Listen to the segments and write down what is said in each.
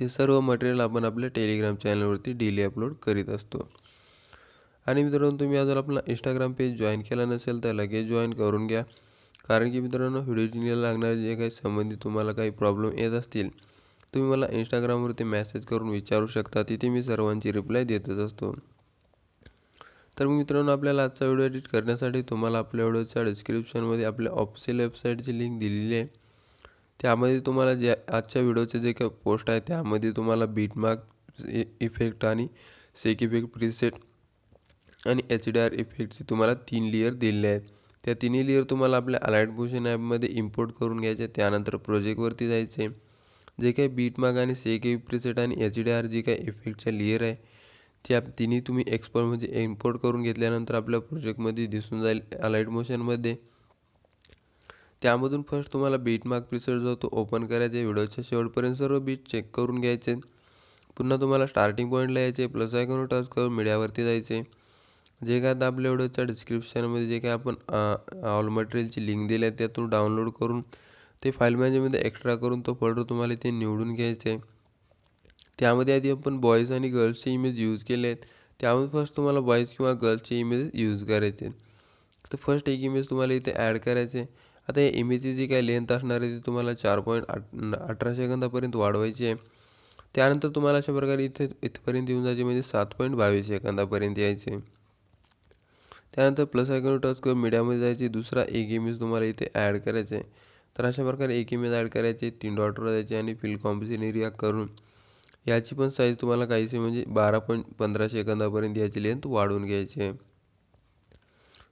ते सर्व मटेरियल आपण आपल्या टेलिग्राम चॅनलवरती डेली अपलोड करीत असतो. आणि मित्रांनो तुम्ही अजून आपला इंस्टाग्राम पेज जॉईन केला नसेल तर लगेच जॉईन करून घ्या. कारण की मित्रांनो व्हिडिओ लागणारे जे काही संबंधित तुम्हाला काही प्रॉब्लेम येत असतील तुम्ही मला इंस्टाग्रामवरती मेसेज करून विचारू शकता. तिथे मी सर्वांची रिप्लाय देतच असतो. तर मित्रांनो आपल्याला आजचा व्हिडिओ एडिट करण्यासाठी तुम्हाला आपल्या व्हिडिओच्या डिस्क्रिप्शनमध्ये आपल्या ऑफिशियल वेबसाईटची लिंक दिलेली आहे. त्यामध्ये तुम्हाला जे आजच्या व्हिडिओचे जे काही पोस्ट आहे त्यामध्ये तुम्हाला बीटमार्क इफेक्ट आणि सेक इफेक्ट प्रीसेट आणि एच डी आर इफेक्टचे तुम्हाला तीन लेयर दिलेले आहेत. त्या तिन्ही लेअर तुम्हाला आपल्या अलाइट मोशन ॲपमध्ये इम्पोर्ट करून घ्यायचे त्यानंतर प्रोजेक्टवरती जायचे जे काही बीटमार्क आणि सेक प्रिसेट आणि एच डी आर जे काही इफेक्टच्या लेअर आहे त्या तिन्ही तुम्ही एक्सपोर्ट म्हणजे इम्पोर्ट करून घेतल्यानंतर आपल्या प्रोजेक्टमध्ये दिसून जाईल अलाइट मोशनमध्ये त्यामधून फर्स्ट तुम्हाला बीट मार्क प्रिसर जो तो ओपन करायचा आहे व्हिडिओच्या शेवटपर्यंत सर्व बीट चेक करून घ्यायचे. पुन्हा तुम्हाला स्टार्टिंग पॉईंटला यायचे प्लस आयकॉन टच करून मीडियावरती जायचे. जे काय आता आपल्या व्हिडिओच्या डिस्क्रिप्शनमध्ये जे काय आपण ऑल मटेरियलची लिंक दिली आहे त्यातून डाउनलोड करून ते फाईल मॅनेजरमध्ये एक्स्ट्रा करून तो फोल्डर तुम्हाला इथे निवडून घ्यायचे. त्यामध्ये आधी आपण बॉईज आणि गर्ल्सचे इमेज यूज केले आहेत. त्यामध्ये फर्स्ट तुम्हाला बॉईज किंवा गर्ल्सचे इमेज यूज करायचे तर फर्स्ट एक इमेज तुम्हाला इथे ॲड करायचे. आता या इमेजची जी काही लेंथ असणार आहे ती तुम्हाला चार पॉईंट आठ अठरा सेकंदापर्यंत वाढवायची आहे. त्यानंतर तुम्हाला अशा प्रकारे इथे इथपर्यंत येऊन जायचे म्हणजे सात पॉईंट बावीस सेकंदापर्यंत यायचे. त्यानंतर प्लस आयकॉन टच करून मीडियामध्ये जायचे. दुसरा एक इमेज तुम्हाला इथे ॲड करायचे तर अशा प्रकारे एक इमेज ॲड करायचे तीन डॉटवर जायचे आणि फिल कॉम्पिशन एरिया करून याची पण साईज तुम्हाला काहीसे म्हणजे बारा पॉईंट पंधरा सेकंदापर्यंत याची लेंथ वाढवून घ्यायची आहे.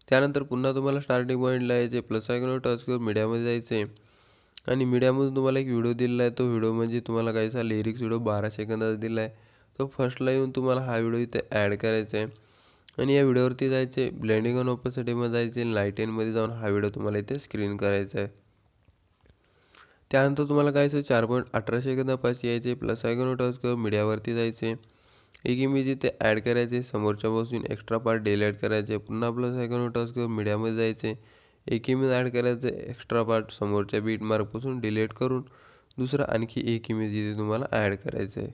त्यानंतर पुन्हा तुम्हाला स्टार्टिंग पॉईंटला यायचे प्लस आयकॉनवर टच करून मीडियामध्ये जायचे आणि मीडियामधून तुम्हाला एक व्हिडिओ दिलेला आहे. तो व्हिडिओ म्हणजे तुम्हाला काहीसा लिरिक्स व्हिडिओ बारा सेकंदाचा दिला आहे. तो फर्स्टला येऊन तुम्हाला हा व्हिडिओ इथे ॲड करायचा आहे आणि या व्हिडिओवरती जायचे ब्लेंडिंग ऑन ओपसिटीमध्ये जायचे लाइट एनमध्ये जाऊन हा व्हिडिओ तुम्हाला इथे स्क्रीन करायचा आहे त्यानंतर तुम्हाला काहीसं चार पॉईंट अठरा सेकंदापाशी यायचे प्लस आयकॉन टच करून मीडियावरती जायचे एक इमेज इथे ॲड करायचे समोरच्यापासून एक्स्ट्रा पार्ट डिलीट करायचे पुन्हा प्लस आयकॉन टच करून मीडियामध्ये जायचे. एक इमेज ॲड करायचं एक्स्ट्रा पार्ट समोरच्या बीट मार्कपासून डिलीट करून दुसरा आणखी एक इमेज इथे तुम्हाला ॲड करायचं आहे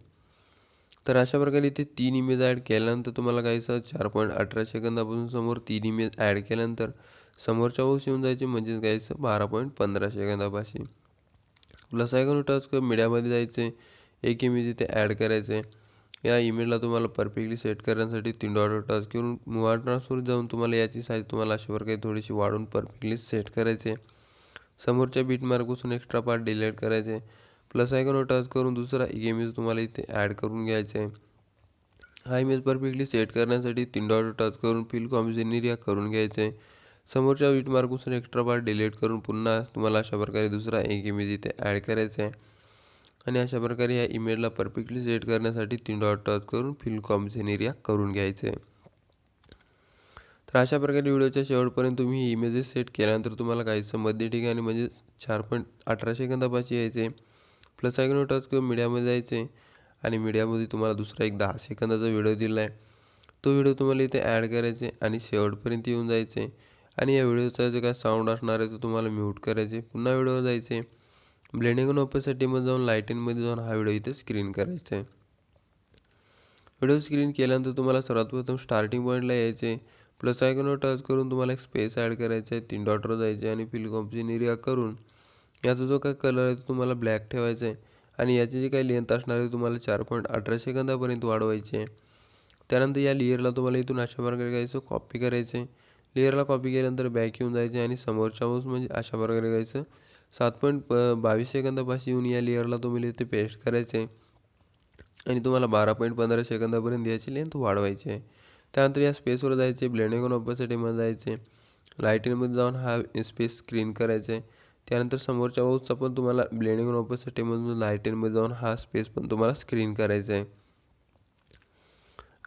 तर अशा प्रकारे इथे तीन इमेज ॲड केल्यानंतर तुम्हाला काहीसं चार पॉईंट अठरा सेकंदापासून समोर तीन इमेज ॲड केल्यानंतर समोरच्या बस येऊन जायचे म्हणजेच काहीसं बारा पॉईंट पंधरा सेकंदापाशी. प्लस आयकॉन टच करून मीडियामध्ये जायचे एक इमेज इथे ॲड करायचे या इमेजला तुम्हाला परफेक्टली सेट करण्यासाठी तीन डॉट टच करून मुवा ट्रान्सफर जाऊन तुम्हाला याची साईज तुम्हाला अशा प्रकारे थोडीशी वाढून परफेक्टली सेट करायचे समोरच्या बीट मार्कपासून एक्स्ट्रा पार्ट डिलीट करायचे. प्लस आयकॉनवर टच करून दुसरा एक इमेज तुम्हाला इथे ॲड करून घ्यायचा आहे. हा इमेज परफेक्टली सेट करण्यासाठी तीन डॉट टच करून फिल कॉम्बिनेशन एरिया करून घ्यायचे आहे. समोरच्या बीट मार्कपासून एक्स्ट्रा पार्ट डिलीट करून पुन्हा तुम्हाला अशा प्रकारे दुसरा एक इमेज इथे ॲड करायचा आहे. आणि अशा प्रकारे या इमेजला परफेक्टली सेट करण्यासाठी तीन डॉट टच करून फिल कॉम्बिनेशन एरिया करून घ्यायचे. तर अशा प्रकारे व्हिडिओच्या शेवटपर्यंत तुम्ही ही इमेजेस सेट केल्यानंतर तुम्हाला काहीसं मध्य ठिकाणी म्हणजे चार पॉईंट अठरा सेकंदापाशी यायचे. प्लस आयकॉन टच करून मीडियामध्ये जायचे आणि मीडियामध्ये तुम्हाला दुसरा एक दहा सेकंदाचा व्हिडिओ दिला आहे तो व्हिडिओ तुम्हाला इथे ॲड करायचे आणि शेवटपर्यंत येऊन जायचे. आणि या व्हिडिओचा जे काय साऊंड असणार आहे तो तुम्हाला म्यूट करायचे. पुन्हा व्हिडिओ जायचे. ब्लेंडिंग ऑन ओपेसिटीमध्ये जाऊन लाईटिंगमध्ये जाऊन हा व्हिडिओ इथे स्क्रीन करायचा आहे व्हिडिओ स्क्रीन केल्यानंतर तुम्हाला सर्वात प्रथम स्टार्टिंग पॉईंटला यायचे प्लस आयकॉनवर टच करून तुम्हाला एक स्पेस ॲड करायचा आहे तीन डॉटवर जायचे आणि फिल कॉम्पिशन एरिया करून याचा जो काही कलर आहे तो तुम्हाला ब्लॅक ठेवायचा आहे आणि याची जी काही लेंथ असणार आहे तुम्हाला चार पॉईंट अठरा सेकंदापर्यंत वाढवायची आहे त्यानंतर या लेअरला तुम्हाला इथून अशा प्रकारे घ्यायचं कॉपी करायचं आहे लेअरला कॉपी केल्यानंतर बॅक येऊन जायचे आणि समोरच्या बाजूस म्हणजे अशा प्रकारे घ्यायचं सात पॉईंट प बावीस सेकंदापाशी येऊन या लेअरला तुम्ही ते पेस्ट करायचे. आहे आणि तुम्हाला बारा पॉईंट पंधरा सेकंदापर्यंत याची लेंथ वाढवायची आहे. त्यानंतर या स्पेसवर जायचे ब्लेंडिंग ऑपॉसिटीमध्ये जायचे लाईटिंगमध्ये जाऊन हा स्पेस स्क्रीन करायचे. त्यानंतर समोरच्या बाजूचा पण तुम्हाला ब्लेंडिंग ऑपॉसिटीमधून लाईटेनमध्ये जाऊन हा स्पेस पण तुम्हाला स्क्रीन करायचा आहे.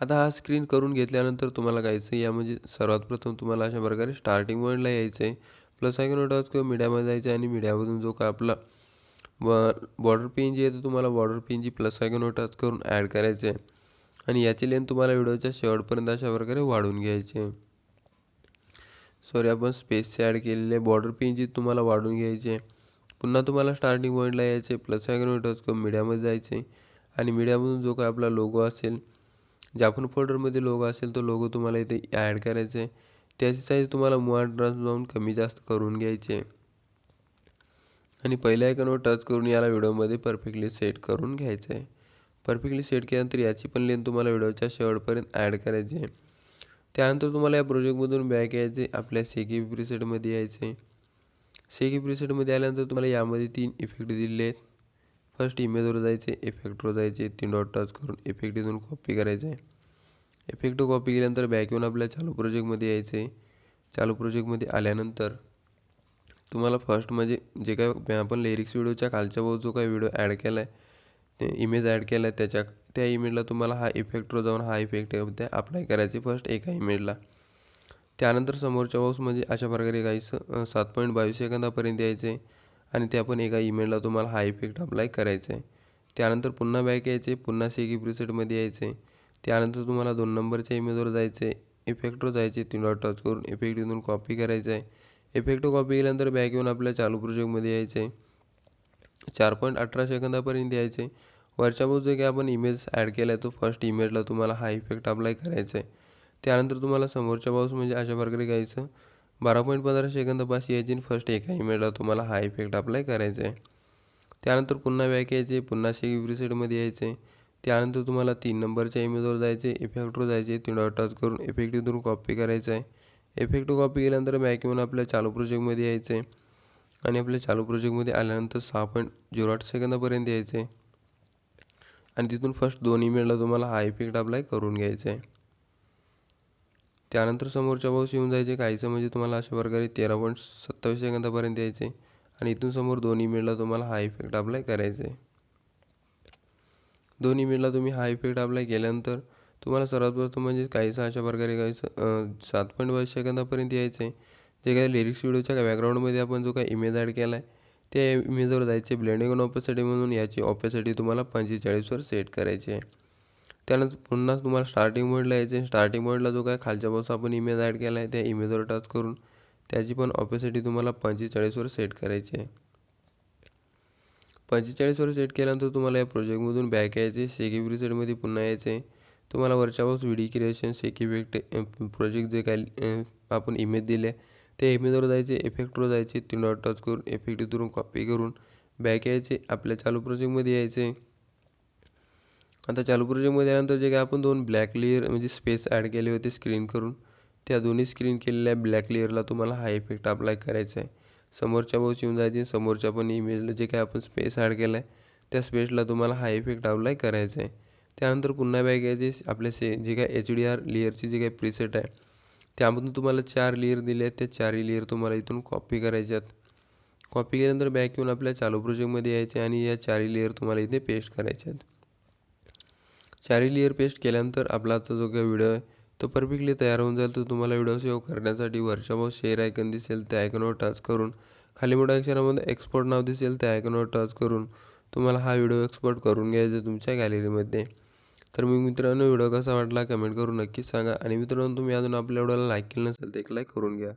आता हा स्क्रीन करून घेतल्यानंतर तुम्हाला कायचं या म्हणजे सर्वात प्रथम तुम्हाला अशा प्रकारे स्टार्टिंग पॉईंटला यायचं आहे. प्लस आयकॉन टच किंवा मीडियामध्ये जायचं आणि मीडियामधून जो काय आपला बॉर्डर पेन जी आहे तर तुम्हाला बॉर्डर पेन जी प्लस आयकॉन टच करून ॲड करायचं आहे आणि याची लेन तुम्हाला व्हिडिओच्या शेवटपर्यंत अशा प्रकारे वाढवून घ्यायची आहे सॉरी आपण स्पेसचे ॲड केलेले बॉर्डर पेन जी तुम्हाला वाढवून घ्यायचे पुन्हा तुम्हाला स्टार्टिंग पॉईंटला यायचे प्लस आयकॉन टच करून मीडियामध्ये जायचे आणि मीडियामधून जो काय आपला लोगो असेल ज्या पण फोल्डरमध्ये लोगो असेल तो लोगो तुम्हाला इथे ॲड करायचा आहे त्याची साईज तुम्हाला मुवा जाऊन कमी जास्त करून घ्यायचे आणि पहिल्या आयकॉनवर टच करून याला व्हिडिओमध्ये परफेक्टली सेट करून घ्यायचं आहे. परफेक्टली सेट केल्यानंतर याची पण लेन तुम्हाला व्हिडिओच्या शेवटपर्यंत ॲड करायची आहे. त्यानंतर तुम्हाला या प्रोजेक्टमधून बॅक यायचे आपल्या सेकी प्रिसेटमध्ये यायचे. सेकी प्रिसेटमध्ये आल्यानंतर तुम्हाला यामध्ये तीन इफेक्ट दिलेले आहेत. फर्स्ट इमेजवर जायचे इफेक्टवर जायचे तीन डॉट टच करून इफेक्ट इथून कॉपी करायचं आहे. इफेक्ट कॉपी केल्यानंतर बॅक येऊन आपल्या चालू प्रोजेक्टमध्ये यायचे चालू प्रोजेक्टमध्ये आल्यानंतर तुम्हाला फर्स्ट म्हणजे जे काय आपण लिरिक्स व्हिडिओच्या खालच्या भाऊ जो काही व्हिडिओ ॲड केला आहे ते इमेज ॲड केला आहे त्याच्या त्या इमेजला तुम्हाला हा इफेक्टवर जाऊन हा इफेक्ट ते अप्लाय करायचे फर्स्ट एका इमेजला त्यानंतर समोरच्या पाऊस म्हणजे अशा प्रकारे काही सात पॉईंट बावीस सेकंदापर्यंत यायचे आणि त्या पण एका इमेजला तुम्हाला हा इफेक्ट अप्लाय करायचा आहे त्यानंतर पुन्हा बॅक यायचे पुन्हा सेकी प्रिसेटमध्ये यायचे. त्यानंतर तुम्हाला दोन नंबरच्या इमेजवर जायचे इफेक्टवर जायचे तीन डॉट टच करून इफेक्ट इथून कॉपी करायचं आहे इफेक्ट कॉपी केल्यानंतर बॅक येऊन आपल्या चालू प्रोजेक्टमध्ये यायचं आहे चार पॉईंट अठरा सेकंदापर्यंत यायचे वरच्या बाजू काही आपण इमेज ॲड केला आहे तो फर्स्ट इमेजला तुम्हाला हा इफेक्ट अप्लाय करायचा आहे त्यानंतर तुम्हाला समोरच्या बाजूस म्हणजे अशा प्रकारे घ्यायचं. बारा पॉईंट पंधरा सेकंदापास यायची आणि फर्स्ट एका इमेजला तुम्हाला हा इफेक्ट अप्लाय करायचा आहे त्यानंतर पुन्हा बॅक यायचे पुन्हा शेक प्रिसेटमध्ये यायचे. त्यानंतर तुम्हाला तीन नंबरच्या इमेजवर जायचे इफेक्टवर जायचे तीन टच करून इफेक्ट इथून कॉपी करायचं आहे. इफेक्ट कॉपी केल्यानंतर बॅक येऊन आपल्या चालू प्रोजेक्टमध्ये यायचं आहे आणि आपल्या चालू प्रोजेक्टमध्ये आल्यानंतर सहा पॉईंट झिरो आठ सेकंदापर्यंत यायचे. आणि तिथून फर्स्ट दोन इमेजला तुम्हाला हा इफेक्ट अप्लाय करून घ्यायचा. आहे त्यानंतर समोरच्या बाजूस येऊन जायचे काहीचं म्हणजे तुम्हाला अशा प्रकारे तेरा पॉईंट सत्तावीस सेकंदापर्यंत यायचे आणि इथून समोर दोन इमेजला तुम्हाला हा इफेक्ट अप्लाय करायचा. आहे दोन इमेजला तुम्ही हा इफेक्ट अप्लाय केल्यानंतर तुम्हाला सर्वात प्रथम म्हणजे काहीसं अशा प्रकारे काहीसं सात पॉईंट बावीस सेकंदापर्यंत यायचं आहे. जे काही लिरिक्स व्हिडिओच्या बॅकग्राऊंडमध्ये आपण जो काही इमेज ॲड केला आहे त्या इमेजवर जायचे ब्लेंडिंग ऑन ऑपॅसिटी म्हणून याची ऑपॅसिटी तुम्हाला पंचेचाळीसवर सेट करायची आहे. त्यानंतर पुन्हा तुम्हाला स्टार्टिंग पॉईंटला यायचे स्टार्टिंग मोडला जो काय खालच्या बाजूस आपण इमेज ॲड केला आहे त्या इमेजवर टच करून त्याची पण ऑपॅसिटी तुम्हाला पंचेचाळीसवर सेट करायची आहे. पंचेचाळीसवर सेट केल्यानंतर तुम्हाला या प्रोजेक्टमधून बॅक यायचे. सेक्युरिटी सेटमध्ये पुन्हा यायचे. तुम्हाला वरच्या बाजूस व्हिडिओ क्रिएशन इफेक्ट प्रोजेक्ट जे काय आपण इमेज दिले त्या इमेजवर जायचे इफेक्टवर जायचे. तीन डॉट टच करून इफेक्ट इथून कॉपी करून बॅक यायचे. आपल्या चालू प्रोजेक्टमध्ये यायचे. आता चालू प्रोजेक्टमध्ये आल्यानंतर जे काय आपण दोन ब्लॅक लेअर म्हणजे स्पेस ॲड केले होते स्क्रीन करून त्या दोन्ही स्क्रीन केलेल्या ब्लॅक लेअरला तुम्हाला हा इफेक्ट अप्लाय करायचा आहे. समोरच्या बॉक्स येऊन जायचे. समोरच्या पण इमेजला जे काय आपण स्पेस ॲड केला आहे त्या स्पेसला तुम्हाला हा इफेक्ट अप्लाय करायचा आहे. त्यानंतर पुन्हा बॅग यायचे आपले से जे काय एच डी आर लेअरची जे काही प्रिसेट आहे त्यामधून तुम्हाला चार लेअर दिले आहेत. त्या चारही लेअर तुम्हाला इथून कॉपी करायच्यात कॉपी केल्यानंतर बॅक येऊन आपल्या चालू प्रोजेक्टमध्ये यायचे आणि या चारही लेअर तुम्हाला इथे पेस्ट करायचे आहेत. चारही लेअर पेस्ट केल्यानंतर आपला आजचा जो काही व्हिडिओ आहे तो परफेक्टली तयार होऊन जाईल. तर तुम्हाला व्हिडिओ सेव्ह करण्यासाठी वरच्या शेअर आयकन दिसेल. त्या आयकनवर टच करून खाली मोठ्या अक्षरामध्ये एक्सपोर्ट नाव दिसेल. त्या आयकनवर टच करून तुम्हाला हा व्हिडिओ एक्सपोर्ट करून घ्यायचा तुमच्या गॅलरीमध्ये तर मी मित्रांनो व्हिडिओ कसा वाटला कमेंट करून नक्कीच सांगा. आणि मित्रांनो तुम्ही अजून आपल्या व्हिडिओला लाईक केलं नसेल तर एक लाईक करून घ्या.